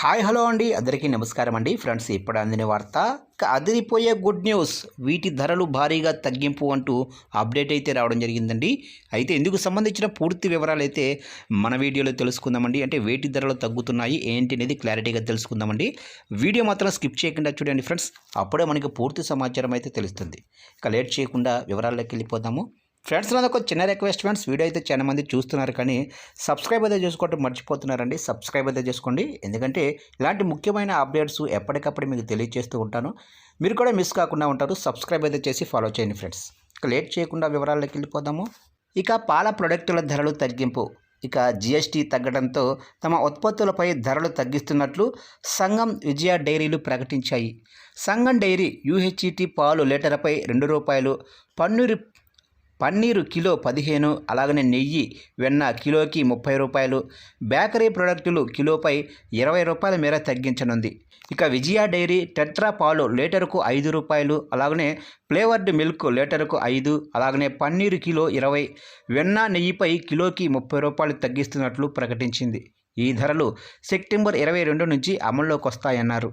Hi hello అండి. అందరికీ నమస్కారం అండి. ఫ్రెండ్స్ ఇప్పుడు అందిన వార్త అదిరిపోయే గుడ్ న్యూస్. వీటి ధరలు భారీగా తగ్గింపు అంటూ అప్డేట్ అయితే రావడం జరిగిందండి. అయితే ఇందుకు సంబంధించిన పూర్తి వివరాలు అయితే మన వీడియోలో తెలుసుకుందామండి. అంటే వేటి ధరలు తగ్గుతున్నాయి ఏంటి అనేది క్లారిటీగా తెలుసుకుందామండి. వీడియో మాత్రం స్కిప్ చేయకుండా చూడండి ఫ్రెండ్స్. అప్పుడే మనకి పూర్తి సమాచారం అయితే తెలుస్తుంది. ఇక లేట్ చేయకుండా వివరాల్లోకి వెళ్ళిపోదాము. ఫ్రెండ్స్ నాకు ఒక చిన్న రిక్వెస్ట్ ఫ్రెండ్స్. వీడియో అయితే చాలా మంది చూస్తున్నారు కానీ సబ్స్క్రైబ్ అయితే చేసుకోవటం మర్చిపోతున్నారండి. సబ్స్క్రైబ్ అయితే చేసుకోండి. ఎందుకంటే ఇలాంటి ముఖ్యమైన అప్డేట్స్ ఎప్పటికప్పుడు మీకు తెలియజేస్తూ ఉంటాను. మీరు కూడా మిస్ కాకుండా ఉంటారు. సబ్స్క్రైబ్ అయితే చేసి ఫాలో చేయండి ఫ్రెండ్స్. ఇక లేట్ చేయకుండా వివరాల్లోకి వెళ్ళిపోదాము. ఇక పాల ప్రొడక్టుల ధరలు తగ్గింపు. ఇక జిఎస్టీ తగ్గడంతో తమ ఉత్పత్తులపై ధరలు తగ్గిస్తున్నట్లు సంఘం విజయ డైరీలు ప్రకటించాయి. సంఘం డైరీ యూహెచ్ఈటీ పాలు లీటర్పై రెండు రూపాయలు పన్నీరు పన్నీరు కిలో పదిహేను అలాగనే నెయ్యి వెన్న కిలోకి ముప్పై రూపాయలు బేకరీ ప్రొడక్టులు కిలోపై ఇరవై రూపాయల మేర తగ్గించనుంది. ఇక విజయ డైరీ టెట్రా పాలు లీటరుకు ఐదు రూపాయలు అలాగనే ఫ్లేవర్డ్ మిల్క్ లీటరుకు ఐదు అలాగనే పన్నీరు కిలో ఇరవై వెన్న నెయ్యిపై కిలోకి ముప్పై రూపాయలు తగ్గిస్తున్నట్లు ప్రకటించింది. ఈ ధరలు సెప్టెంబర్ ఇరవై రెండు నుంచి అమల్లోకి వస్తాయన్నారు